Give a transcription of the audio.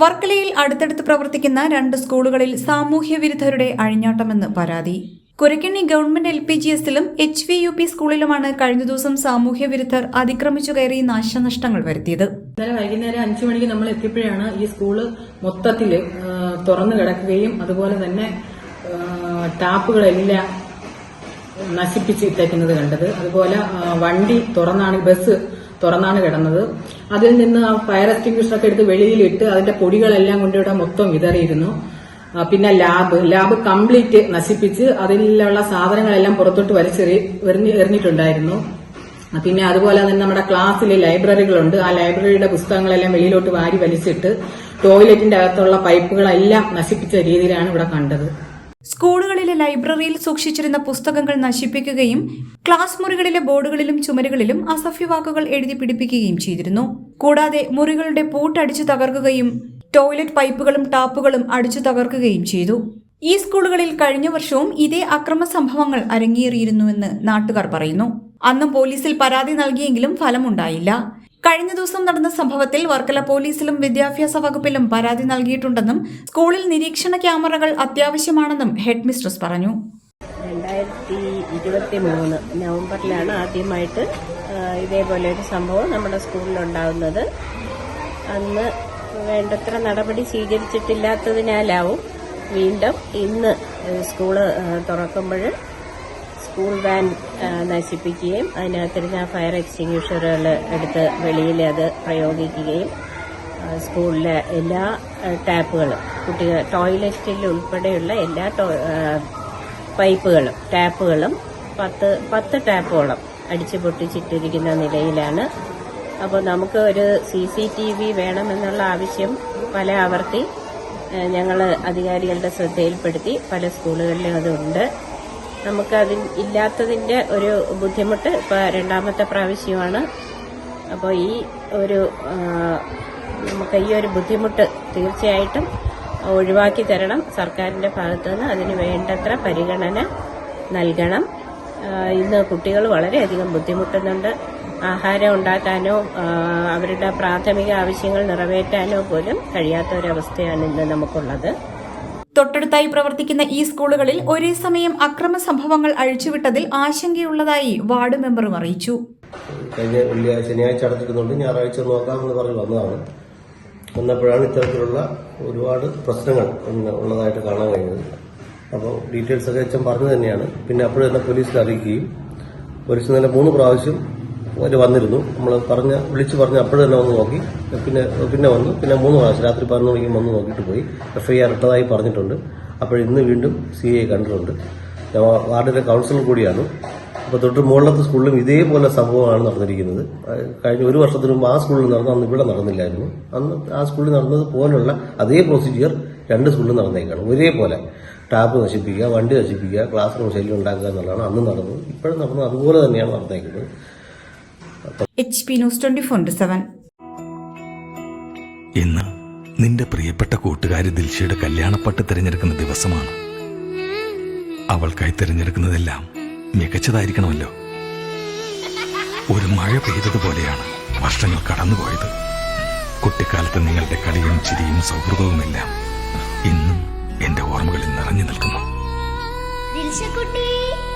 വർക്കലയിൽ അടുത്തടുത്ത് പ്രവർത്തിക്കുന്ന രണ്ട് സ്കൂളുകളിൽ സാമൂഹ്യ വിരുദ്ധരുടെ അഴിഞ്ഞാട്ടമെന്ന് പരാതി. Kurakkanni government L P G എസിലും H V U P സ്കൂളിലുമാണ് കഴിഞ്ഞ ദിവസം സാമൂഹ്യ വിരുദ്ധർ അതിക്രമിച്ചു കയറി നാശനഷ്ടങ്ങൾ വരുത്തിയത്. ഇന്നലെ വൈകുന്നേരം അഞ്ചു മണിക്ക് നമ്മൾ എത്തിയപ്പോഴാണ് ഈ സ്കൂൾ മൊത്തത്തിൽ തുറന്നു കിടക്കുകയും അതുപോലെ തന്നെ ടാപ്പുകളെല്ലാം നശിപ്പിച്ച് ഇട്ടേക്കുന്നത് കണ്ടത്. അതുപോലെ വണ്ടി തുറന്നാണ് ബസ് തുറന്നാണ് കിടന്നത്. അതിൽ നിന്ന് ആ ഫയർ എക്സ്റ്റിംഗ്വിഷറൊക്കെ എടുത്ത് വെളിയിലിട്ട് അതിന്റെ പൊടികളെല്ലാം കൊണ്ട് ഇവിടെ മൊത്തം വിതറിയിരുന്നു. പിന്നെ ലാബ് ലാബ് കംപ്ലീറ്റ് നശിപ്പിച്ച് അതിലുള്ള സാധനങ്ങളെല്ലാം പുറത്തോട്ട് വലിച്ചെറി എറിഞ്ഞ് എറിഞ്ഞിട്ടുണ്ടായിരുന്നു. പിന്നെ അതുപോലെ തന്നെ നമ്മുടെ ക്ലാസ്സിൽ ലൈബ്രറികളുണ്ട് ആ ലൈബ്രറിയുടെ പുസ്തകങ്ങളെല്ലാം വെളിയിലോട്ട് വാരി വലിച്ചിട്ട് ടോയ്ലറ്റിന്റെ അകത്തുള്ള പൈപ്പുകളെല്ലാം നശിപ്പിച്ച രീതിയിലാണ് ഇവിടെ കണ്ടത്. സ്കൂളുകളിലെ ലൈബ്രറിയിൽ സൂക്ഷിച്ചിരുന്ന പുസ്തകങ്ങൾ നശിപ്പിക്കുകയും ക്ലാസ് മുറികളിലെ ബോർഡുകളിലും ചുമരുകളിലും അസഭ്യവാക്കുകൾ എഴുതി പിടിപ്പിക്കുകയും ചെയ്തിരുന്നു. കൂടാതെ മുറികളുടെ പൂട്ടടിച്ചു തകർക്കുകയും ടോയ്ലറ്റ് പൈപ്പുകളും ടാപ്പുകളും അടിച്ചു തകർക്കുകയും ചെയ്തു. ഈ സ്കൂളുകളിൽ കഴിഞ്ഞ വർഷവും ഇതേ അക്രമ സംഭവങ്ങൾ അരങ്ങേറിയിരുന്നുവെന്ന് നാട്ടുകാർ പറയുന്നു. അന്നും പോലീസിൽ പരാതി നൽകിയെങ്കിലും ഫലമുണ്ടായില്ല. കഴിഞ്ഞ ദിവസം നടന്ന സംഭവത്തിൽ വർക്കല പോലീസിലും വിദ്യാഭ്യാസ വകുപ്പിലും പരാതി നൽകിയിട്ടുണ്ടെന്നും സ്കൂളിൽ നിരീക്ഷണ ക്യാമറകൾ അത്യാവശ്യമാണെന്നും ഹെഡ് മിസ്ട്രസ് പറഞ്ഞു. രണ്ടായിരത്തി ഇരുപത്തി മൂന്ന് നവംബറിലാണ് ആദ്യമായിട്ട് ഇതേപോലെ ഒരു സംഭവം നമ്മുടെ സ്കൂളിലുണ്ടാകുന്നത് അന്ന് വേണ്ടത്ര നടപടി സ്വീകരിച്ചിട്ടില്ലാത്തതിനാലാവും വീണ്ടും ഇന്ന് സ്കൂൾ തുറക്കുമ്പോൾ സ്കൂൾ വാൻ നശിപ്പിക്കുകയും അതിനകത്തിരുന്ന ഫയർ എക്സ്റ്റിങ്യൂഷറുകൾ എടുത്ത് വെളിയിൽ അത് പ്രയോഗിക്കുകയും സ്കൂളിലെ എല്ലാ ടാപ്പുകളും കുട്ടികൾ ടോയ്ലറ്റിൽ ഉൾപ്പെടെയുള്ള എല്ലാ പൈപ്പുകളും ടാപ്പുകളും പത്ത് പത്ത് ടാപ്പോളം അടിച്ചു പൊട്ടിച്ചിട്ടിരിക്കുന്ന നിലയിലാണ്. അപ്പോൾ നമുക്ക് ഒരു സി സി ടി വി വേണമെന്നുള്ള ആവശ്യം പല ആവർത്തി ഞങ്ങൾ അധികാരികളുടെ ശ്രദ്ധയിൽപ്പെടുത്തി പല സ്കൂളുകളിലും അതുണ്ട്. നമുക്ക് അതിൽ ഇല്ലാത്തതിന്റെ ഒരു ബുദ്ധിമുട്ട് ഇപ്പോൾ രണ്ടാമത്തെ പ്രാവശ്യമാണ്. അപ്പോൾ ഈ ഒരു നമുക്ക് ഈ ഒരു ബുദ്ധിമുട്ട് തീർച്ചയായിട്ടും ഒഴിവാക്കി തരണം സർക്കാരിന്റെ ഭാഗത്തു നിന്ന് അതിന് വേണ്ടത്ര പരിഗണന നൽകണം. ഇന്ന് കുട്ടികൾ വളരെയധികം ബുദ്ധിമുട്ടുന്നുണ്ട്. ആഹാരം ഉണ്ടാക്കാനോ അവരുടെ പ്രാഥമിക ആവശ്യങ്ങൾ നിറവേറ്റാനോ പോലും കഴിയാത്ത ഒരവസ്ഥയാണ് ഇന്ന് നമുക്കുള്ളത്. തൊട്ടടുത്തായി പ്രവർത്തിക്കുന്ന ഈ സ്കൂളുകളിൽ ഒരേ സമയം അക്രമ സംഭവങ്ങൾ അഴിച്ചുവിട്ടതിൽ ആശങ്കയുള്ളതായി വാർഡ് മെമ്പറും അറിയിച്ചു. കഴിഞ്ഞ വെള്ളിയാഴ്ച ശനിയാഴ്ച അടച്ചിരുന്നുണ്ട് ഞായറാഴ്ച നോക്കാമെന്ന് പറഞ്ഞ് വന്നതാണ്. വന്നപ്പോഴാണ് ഇത്തരത്തിലുള്ള ഒരുപാട് പ്രശ്നങ്ങൾ ഉള്ളതായിട്ട് കാണാൻ കഴിഞ്ഞത്. അപ്പോൾ ഡീറ്റെയിൽസ് ഒക്കെ അച്ഛൻ പറഞ്ഞു തന്നെയാണ്. പിന്നെ അപ്പോഴും തന്നെ പോലീസിൽ അറിയിക്കുകയും പോലീസ് തന്നെ മൂന്ന് പ്രാവശ്യം അവർ വന്നിരുന്നു. നമ്മൾ പറഞ്ഞ വിളിച്ച് പറഞ്ഞ് അപ്പോഴും തന്നെ വന്ന് നോക്കി. പിന്നെ പിന്നെ വന്നു. പിന്നെ മൂന്ന് പ്രാവശ്യം രാത്രി പതിനൊന്ന് മണിക്ക് വന്ന് നോക്കിയിട്ട് പോയി. എഫ് ഐ ആർ ഇട്ടതായി പറഞ്ഞിട്ടുണ്ട്. അപ്പോൾ ഇന്ന് വീണ്ടും സി ഐ കണ്ടിട്ടുണ്ട്. ഞാൻ വാർഡിലെ കൗൺസിലർ കൂടിയാണ്. അപ്പോൾ തൊട്ട് മുകളിലത്തെ സ്കൂളിലും ഇതേപോലെ സംഭവമാണ് നടന്നിരിക്കുന്നത്. കഴിഞ്ഞ ഒരു വർഷത്തിന് മുമ്പ് ആ സ്കൂളിൽ നടന്നു അന്ന് ഇവിടെ നടന്നില്ലായിരുന്നു. അന്ന് ആ സ്കൂളിൽ നടന്നത് പോലുള്ള അതേ പ്രൊസീജിയർ രണ്ട് സ്കൂളിൽ നടന്നേക്കാണ്. ഒരേപോലെ ടാപ്പ് നശിപ്പിക്കുക വണ്ടി നശിപ്പിക്കുക ക്ലാസ് റൂം ശല്യം ഉണ്ടാക്കുക എന്നുള്ളതാണ് അന്ന് നടന്നത്. ഇപ്പോഴും നടന്നത് അതുപോലെ തന്നെയാണ് നടന്നേക്കുന്നത്. H P news twenty four seven ഇന്ന് നിന്റെ പ്രിയപ്പെട്ട കൂട്ടുകാരി ദിൽഷയുടെ കല്യാണപ്പട്ട് തിരഞ്ഞെടുക്കുന്ന ദിവസമാണ്. അവൾക്കായി തിരഞ്ഞെടുക്കുന്നതെല്ലാം മികച്ചതായിരിക്കണമല്ലോ. ഒരു മഴ പെയ്തതുപോലെയാണ് വർഷങ്ങൾ കടന്നുപോയത്. കുട്ടിക്കാലത്ത് നിങ്ങളുടെ കളിയും ചിരിയും സൗഹൃദവുമെല്ലാം ഇന്നും എന്റെ ഓർമ്മകളിൽ നിറഞ്ഞു നിൽക്കുന്നു. ദിൽഷക്കുട്ടി.